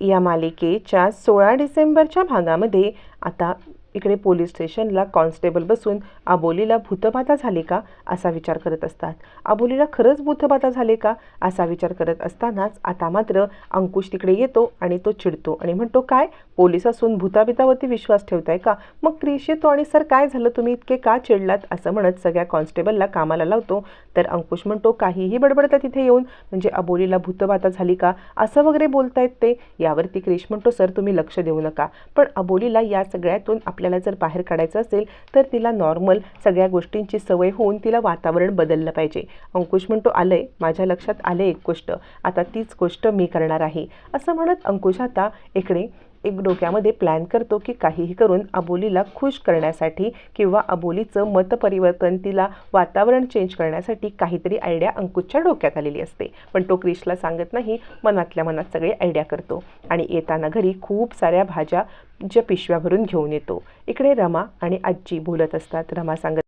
या मालिकेच्या सोळा डिसेंबरच्या भागामध्ये आता इकडे पोलीस स्टेशनला कॉन्स्टेबल बसून अबोलीला भूतबाधा झाली का? असा विचार करत असतात. अबोलीला खरंच भूतबाधा झाले का? असा विचार करत असतानाच आता मात्र अंकुश तिकडे येतो आणि तो चिडतो आणि म्हणतो काय? पोलीस असून भूताबितावरती विश्वास ठेवताय का? मग क्रिश येतो आणि सर काय झालं? तुम्ही इतके का चिडलात? असं म्हणत सगळ्या कॉन्स्टेबलला कामाला लावतो. तर अंकुश म्हणतो काहीही बडबडता तिथे येऊन म्हणजे अबोलीला भूतबाधा झाली का? असं वगैरे बोलतायत ते. यावरती क्रिश म्हणतो सर तुम्ही लक्ष देऊ नका. पण अबोलीला या सगळ्यातून आपल्या आपल्याला जर बाहेर काढायचं असेल तर तिला नॉर्मल सगळ्या गोष्टींची सवय होऊन तिला वातावरण बदललं पाहिजे. अंकुश म्हणतो आलंय माझ्या लक्षात आलंय एक गोष्ट. आता तीच गोष्ट मी करणार आहे. असं म्हणत अंकुश आता इकडे एक डोक्यामध्ये प्लॅन करतो की काहीही करून अबोलीला खुश करण्यासाठी किंवा अबोलीचं मतपरिवर्तन तिला वातावरण चेंज करण्यासाठी काहीतरी आयडिया अंकुशच्या डोक्यात आलेली असते. पण तो क्रिशला सांगत नाही मनातल्या मनात सगळे आयडिया करतो आणि येताना घरी खूप साऱ्या भाज्या ज्या पिशव्या भरून घेऊन येतो. इकडे रमा आणि आजी बोलत असतात. रमा सांगत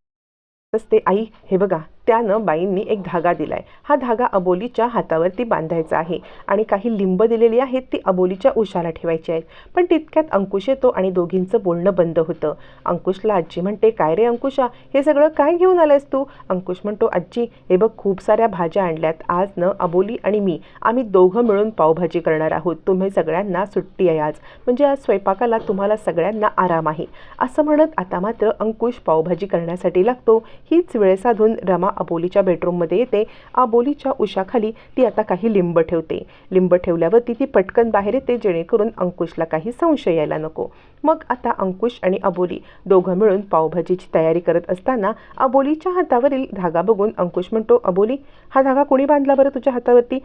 असते आई हे बघा त्यानं बाईंनी एक धागा दिलाय. हा धागा अबोलीच्या हातावरती बांधायचा आहे आणि काही लिंब दिलेली आहेत ती अबोलीच्या उशाला ठेवायची आहेत. पण तितक्यात अंकुश येतो आणि दोघींचं बोलणं बंद होतं. अंकुशला आजी म्हणते काय रे अंकुशा हे सगळं काय घेऊन आलंयस तू? अंकुश म्हणतो आजी हे बघ खूप साऱ्या भाज्या आणल्यात. आज न अबोली आणि मी आम्ही दोघं मिळून पावभाजी करणार आहोत. तुम्ही सगळ्यांना सुट्टी आहे आज. म्हणजे आज स्वयंपाकाला तुम्हाला सगळ्यांना आराम आहे. असं म्हणत आता मात्र अंकुश पावभाजी करण्यासाठी लागतो. हीच वेळ साधून रमा अबोलीच्या बेडरूममध्ये येते. अबोलीच्या उशाखाली ती आता काही लिंब ठेवते. लिंब ठेवल्यावरती ती पटकन बाहेर येते जेणेकरून अंकुशला काही संशय यायला नको. मग आता अंकुश आणि अबोली दोघं मिळून पावभाजीची तयारी करत असताना अबोलीच्या हातावरील धागा बघून अंकुश म्हणतो अबोली हा धागा कोणी बांधला बरं तुझ्या हातावरती?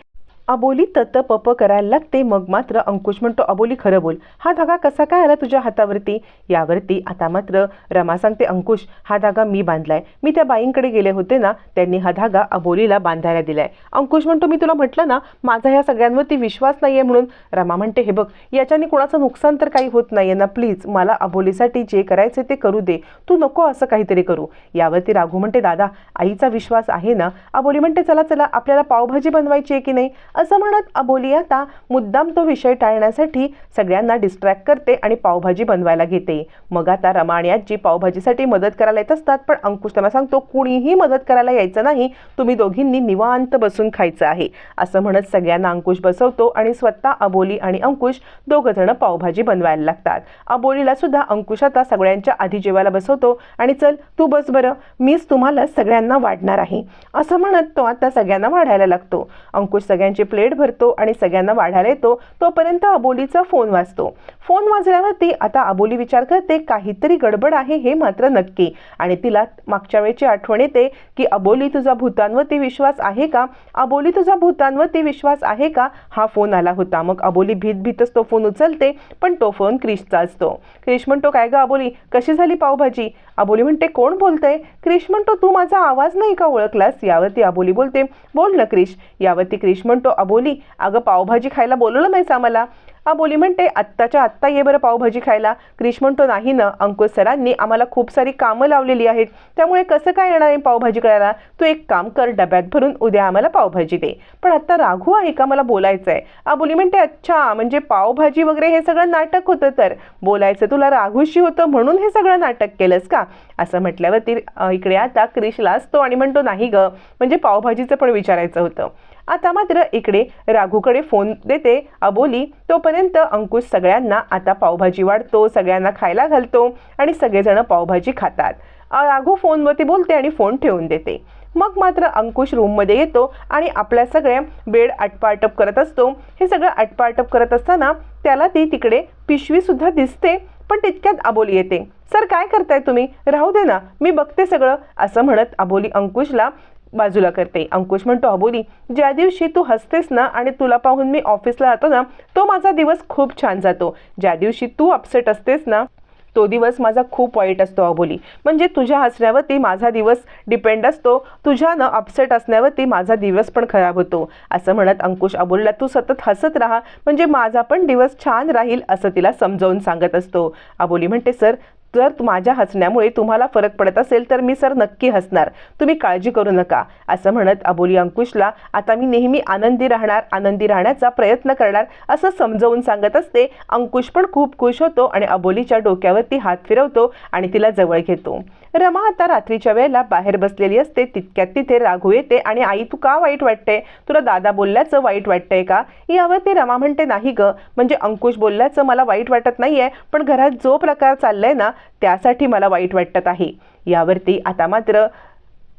अबोली तत पप करायला लागते मग मात्र अंकुश म्हणतो अबोली खरं बोल. हा धागा कसा काय आला तुझ्या हातावरती? यावरती. आता मात्र रमा सांगते अंकुश हा धागा मी बांधलाय. मी त्या बाईंकडे गेले होते ना त्यांनी हा धागा अबोलीला बांधायला दिलाय. अंकुश म्हणतो मी तुला म्हटलं ना माझा ह्या सगळ्यांवरती विश्वास नाहीये म्हणून. रमा म्हणते हे बघ याच्याने कोणाचं नुकसान तर काही होत नाहीये ना प्लीज. मला अबोलीसाठी जे करायचे ते करू दे. तू नको असं काहीतरी करू. यावरती राघू म्हणते दादा आईचा विश्वास आहे ना? अबोली म्हणते चला चला. आपल्याला पावभाजी बनवायची आहे की नाही? असं म्हणत अबोली आता मुद्दाम तो विषय टाळण्यासाठी सगळ्यांना डिस्ट्रॅक्ट करते आणि पावभाजी बनवायला घेते. मग आता रमा आणि आजी पावभाजीसाठी मदत करायला येत असतात पण अंकुश त्यांना सांगतो कुणीही मदत करायला यायचं नाही तुम्ही दोघींनी निवांत बसून खायचं आहे. असं म्हणत सगळ्यांना अंकुश बसवतो आणि स्वतः अबोली आणि अंकुश दोघं जण पावभाजी बनवायला लागतात. अबोलीला सुद्धा अंकुश आता सगळ्यांच्या आधी जेवायला बसवतो आणि चल तू बस बरं मीच तुम्हाला सगळ्यांना वाढणार आहे. असं म्हणत तो आता सगळ्यांना वाढायला लागतो. अंकुश सगळ्यांची प्लेट भरतो आणि सगळ्यांना वाढायला येतो तोपर्यंत अबोलीचा फोन वाजतो. फोन वाजल्यावरती आता अबोली विचार करते काहीतरी गडबड आहे हे मात्र नक्की. आणि तिला मागच्या वेळची आठवण येते की अबोली तुझा भूतांवरती विश्वास आहे का? अबोली तुझा भूतांवरती विश्वास आहे का? हा फोन आला होता. मग अबोली भीत भीतच तो फोन उचलते पण तो फोन क्रिशचा असतो. क्रिश म्हणतो काय ग अबोली कशी झाली पावभाजी? अबोली म्हणते कोण बोलतंय? क्रिश म्हणतो तू माझा आवाज नाही का ओळखलास? यावरती अबोली बोलते बोल ना क्रिश. यावरती क्रिश म्हणतो अबोली अगं पावभाजी खायला बोलवलं नाहीस आम्हाला. आबोली म्हणते आत्ताच्या आत्ता ये बरं पावभाजी खायला. क्रिश म्हणतो नाही ना अंकुश सरांनी आम्हाला खूप सारी कामं लावलेली आहेत. त्यामुळे कसं काय येणार आहे पावभाजी करायला? तू एक काम कर डब्यात भरून उद्या आम्हाला पावभाजी दे. पण आत्ता राघू आहे का? मला बोलायचं आहे आबोली म्हणते अच्छा म्हणजे पावभाजी वगैरे हे सगळं नाटक होतं तर. बोलायचं तुला राघूशी होतं म्हणून हे सगळं नाटक केलंस का? असं म्हटल्यावरती इकडे आता क्रिशला असतो आणि म्हणतो नाही ग म्हणजे पावभाजीचं पण विचारायचं होतं. आता मात्र इकडे राघूकडे फोन देते. अबोली तोपर्यंत अंकुश सगळ्यांना आता पावभाजी वाढतो सगळ्यांना खायला घालतो आणि सगळेजण पावभाजी खातात. राघू फोनवरती बोलते आणि फोन ठेवून देते. मग मात्र अंकुश रूममध्ये येतो आणि आपल्या सगळ्या बेड आटपाटप करत असतो. हे सगळं आटपाटप करत असताना त्याला ती तिकडे पिशवीसुद्धा दिसते पण तितक्यात अबोली येते. सर काय करताय तुम्ही? राहू दे ना मी बघते सगळं असं म्हणत अबोली अंकुशला बाजूला करते. अंकुश म्हणतो अबोली ज्या दिवशी तू हसतेस ना आणि तुला पाहून मी ऑफिसला जातो ना तो माझा दिवस खूप छान जातो. ज्या दिवशी तू अपसेट असतेस ना तो दिवस माझा खूप वाईट असतो अबोली म्हणजे तुझ्या हसण्यावरती माझा दिवस डिपेंड असतो तुझ्यानं अपसेट असण्यावरती माझा दिवस पण खराब होतो. असं म्हणत अंकुश अबोलीला तू सतत हसत राहा. म्हणजे माझा पण दिवस छान राहील असं तिला समजावून सांगत असतो. अबोली म्हणते सर जर माझ्या हसण्यामुळे तुम्हाला फरक पडत असेल तर मी सर नक्की हसणार. तुम्ही काळजी करू नका. असं म्हणत अबोली अंकुशला आता मी नेहमी आनंदी राहणार आनंदी राहण्याचा प्रयत्न करणार असं समजावून सांगत असते. अंकुश पण खूप खुश होतो आणि अबोलीच्या डोक्यावरती हात फिरवतो आणि तिला जवळ घेतो. रमा आता रात्रीच्या वेळेला बाहेर बसलेली असते. तितक्यात तिथे राघू येते आणि आई तू का वाईट वाटते? तुला दादा बोलल्याचं वाईट वाटतंय का? यावरती रमा म्हणते नाही ग. म्हणजे अंकुश बोलल्याचं मला वाईट वाटत नाहीये पण घरात जो प्रकार चाललाय ना त्यासाठी मला वाईट वाटत आहे. यावरती आता मात्र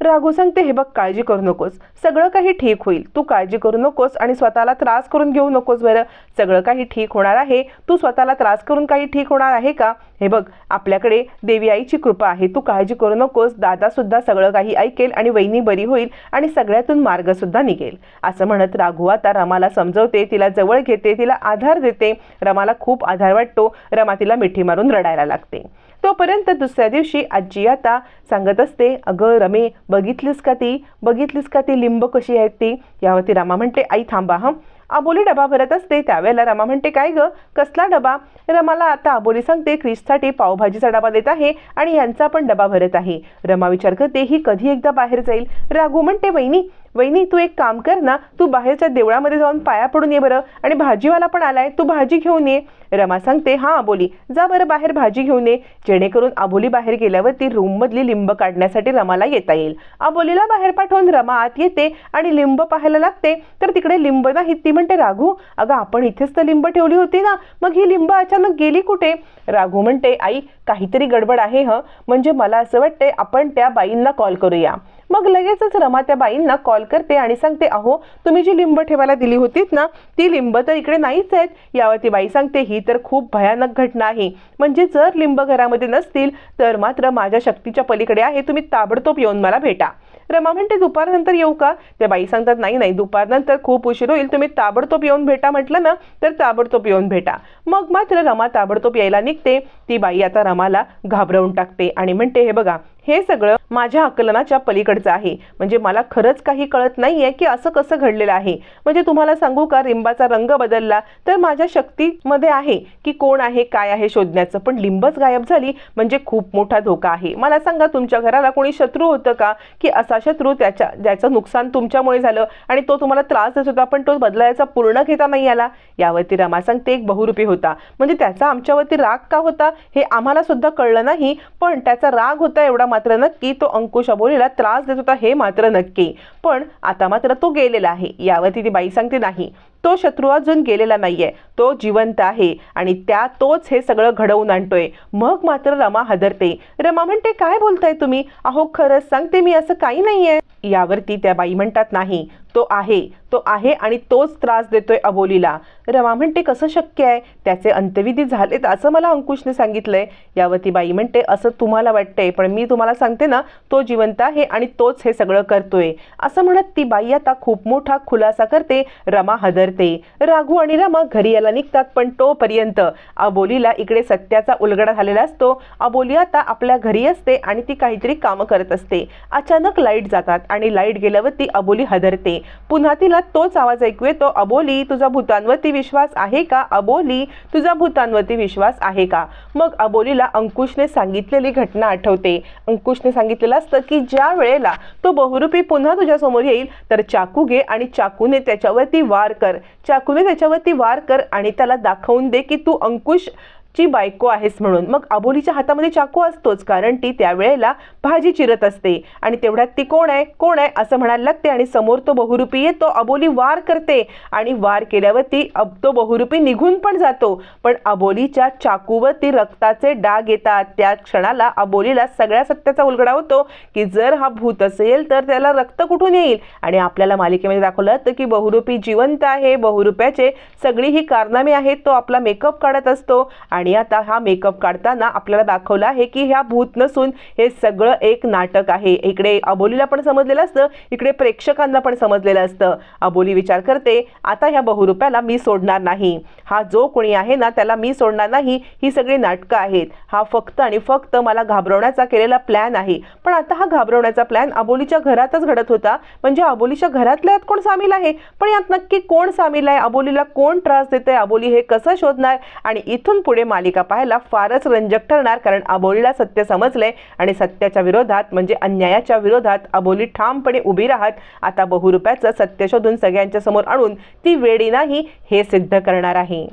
राघू सांगते हे बघ काळजी करू नकोस. सगळं काही ठीक होईल. तू काळजी करू नकोस आणि स्वतःला त्रास करून घेऊ नकोस बरं. सगळं काही ठीक होणार आहे. तू स्वतःला त्रास करून काही ठीक होणार आहे का? हे बघ आपल्याकडे देवी आईची कृपा आहे. तू काळजी करू नकोस. दादासुद्धा सगळं काही ऐकेल आणि वहिनी बरी होईल आणि सगळ्यातून मार्गसुद्धा निघेल. असं म्हणत राघू आता रमाला समजवते तिला जवळ घेते तिला आधार देते. रमाला खूप आधार वाटतो. रमा तिला मिठी मारून रडायला लागते. तोपर्यंत दुसऱ्या दिवशी आजी आता सांगत असते अगं रमे बघितलीस का ती? बघितलीस का ती लिंब कशी आहेत ती? यावरती रमा म्हणते आई थांबा हं. आबोली डबा भरत असते त्यावेळेला रमा म्हणते काय ग? कसला डबा? रमाला आता आबोली सांगते क्रिससाठी पावभाजीचा डबा देत आहे आणि यांचा पण डबा भरत आहे. रमा विचार करते ही कधी एकदा बाहेर जाईल? राघू म्हणते वहिनी वहिनी तू एक काम कर ना तू बाहेरच्या देवळामध्ये जाऊन पाया पडून ये बरं आणि भाजीवाला पण आलाय तू भाजी घेऊन ये. रमा सांगते हां आबोली जा बरं बाहेर भाजी घेऊन ये. जेणेकरून आबोली बाहेर गेल्यावर ती रूममधली लिंब काढण्यासाठी रमाला येता येईल. आबोलीला बाहेर पाठवून रमा आत येते आणि लिंब पाहायला लागते. तर तिकडे लिंब नाही ती म्हणते राघू अगं आपण इथेच तर लिंब ठेवली होती ना मग ही लिंब अचानक गेली कुठे? राघू म्हणते आई काहीतरी गडबड आहे हं. म्हणजे मला असं वाटते आपण त्या बाईंना कॉल करूया. मग लगेचच रमा त्या बाईंना कॉल करते आणि सांगते अहो तुम्ही जी लिंब ठेवायला दिली होतीत ना ती लिंब तर इकडे नाहीच आहेत. यावर ती बाई सांगते ही तर खूप भयानक घटना आहे. म्हणजे जर लिंब घरामध्ये नसतील तर मात्र माझ्या शक्तीच्या पलीकडे आहे. तुम्ही ताबडतोब येऊन मला भेटा. रमा म्हणते दुपारनंतर येऊ का? त्या बाई सांगतात नाही नाही दुपारनंतर खूप उशीर होईल. तुम्ही ताबडतोब येऊन भेटा म्हटलं ना तर ताबडतोब येऊन भेटा. मग मात्र रमा ताबडतोब यायला निघते. ती बाई आता रमाला घाबरवून टाकते आणि म्हणते हे बघा हे सगळं माझ्या आकलनाच्या पलीकडचं आहे. म्हणजे मला खरंच काही कळत नाहीये की असं कसं घडलेलं आहे. म्हणजे तुम्हाला सांगू का रिंबाचा रंग बदलला तर माझ्या शक्तीमध्ये आहे की कोण आहे काय आहे शोधण्याचं. पण लिंबच गायब झाली म्हणजे खूप मोठा धोका आहे. मला सांगा तुमच्या घराला कोणी शत्रू होतं का? की असा शत्रू त्याच्या ज्याचं नुकसान तुमच्यामुळे झालं आणि तो तुम्हाला त्रास देत होता पण तो बदलायचा पूर्ण घेता नाही आला? यावरती रमा सांगते एक बहुरूपी होता. म्हणजे त्याचा आमच्यावरती राग का होता हे आम्हाला सुद्धा कळलं नाही पण त्याचा राग होता एवढा मात्र नक्की तो अंकुश अबोलीला त्रास देत होता हे मात्र नक्की. पण आता मात्र तो गेलेला आहे. यावरती ती बाई सांगते नाही. तो शत्रू अजून गेलेला नाहीये. तो जिवंत आहे आणि त्या तोच हे सगळं घडवून आणतोय. मग मात्र रमा हदरते. रमा म्हणते काय बोलताय तुम्ही? अहो खरंच सांगते मी असं काही नाहीये. यावरती त्या बाई म्हणतात नाही तो आहे. तो आहे आणि तोच त्रास देतोय अबोलीला. रमा म्हणते कसं शक्य आहे? त्याचे अंत्यविधी झालेत असं मला अंकुशने सांगितलंय. यावरती बाई म्हणते असं तुम्हाला वाटतंय पण मी तुम्हाला सांगते ना तो जिवंत आहे आणि तोच हे सगळं करतोय. असं म्हणत ती बाई आता खूप मोठा खुलासा करते. रमा हदरते. राघू आणि रमा घरी यायला निघतात पण तोपर्यंत अबोलीला इकडे सत्याचा उलगडा झालेला असतो. अबोली आता आपल्या घरी असते आणि ती काहीतरी कामं करत असते. अचानक लाइट जातात आणि लाइट गेल्यावर ती अबोली हदरते. पुन्हा तिला तोच आवाज ऐकू येतो. अबोली तुझा भूतांवरती विश्वास आहे का? अबोली तुझा भूतांवरती विश्वास आहे का? मग अबोलीला अंकुशने सांगितलेली घटना आठवते. अंकुशने सांगितलेलं असतं की ज्या वेळेला तो बहुरूपी पुन्हा तुझ्यासमोर येईल तर चाकू घे आणि चाकूने त्याच्यावरती वार कर. चाकूने त्याच्यावरती वार कर आणि त्याला दाखवून दे की तू अंकुश ची बायको आहेस म्हणून. मग अबोलीच्या हातामध्ये चाकू असतोच कारण ती त्यावेळेला भाजी चिरत असते. आणि तेवढ्यात ती कोण आहे? कोण आहे? असं म्हणायला लागते आणि समोर तो बहुरूपी येतो अबोली वार करते. आणि वार केल्यावर ती अब तो बहुरूपी निघून पण जातो. पण अबोलीच्या चाकूवर ती रक्ताचे डाग येतात. त्या क्षणाला अबोलीला सगळ्या सत्याचा उलगडा होतो की जर हा भूत असेल तर त्याला रक्त कुठून येईल? आणि आपल्याला मालिकेमध्ये दाखवलं होतं की बहुरूपी जिवंत आहे. बहुरूप्याचे सगळी ही कारनामे आहेत. तो आपला मेकअप काढत असतो. आणि आणि आता हा मेकअप काढताना आपल्याला दाखवलं आहे की ह्या भूत नसून हे सगळं एक नाटक आहे. इकडे अबोलीला पण समजलेलं असतं इकडे प्रेक्षकांना पण समजलेलं असतं. अबोली विचार करते आता ह्या बहुरुप्याला मी सोडणार नाही. हा जो कोणी आहे ना त्याला मी सोडणार नाही. ही सगळी नाटकं आहेत. हा फक्त आणि फक्त मला घाबरवण्याचा केलेला प्लॅन आहे. पण आता हा घाबरवण्याचा प्लॅन अबोलीच्या घरातच घडत होता. म्हणजे अबोलीच्या घरातल्या कोण सामील आहे? पण यात नक्की कोण सामील आहे? अबोलीला कोण त्रास देते अबोली हे कसं शोधणार? आणि इथून पुढे मालिका पाहायला फारच रंजक ठरणार कारण अबोलीला सत्य समजलंय आणि सत्याच्या विरोधात म्हणजे अन्यायाच्या विरोधात अबोली ठामपणे उभी राहत आता बहुरूप्याचं सत्य शोधून सगळ्यांच्या समोर आणून ती वेडी नाही हे सिद्ध करणार आहे.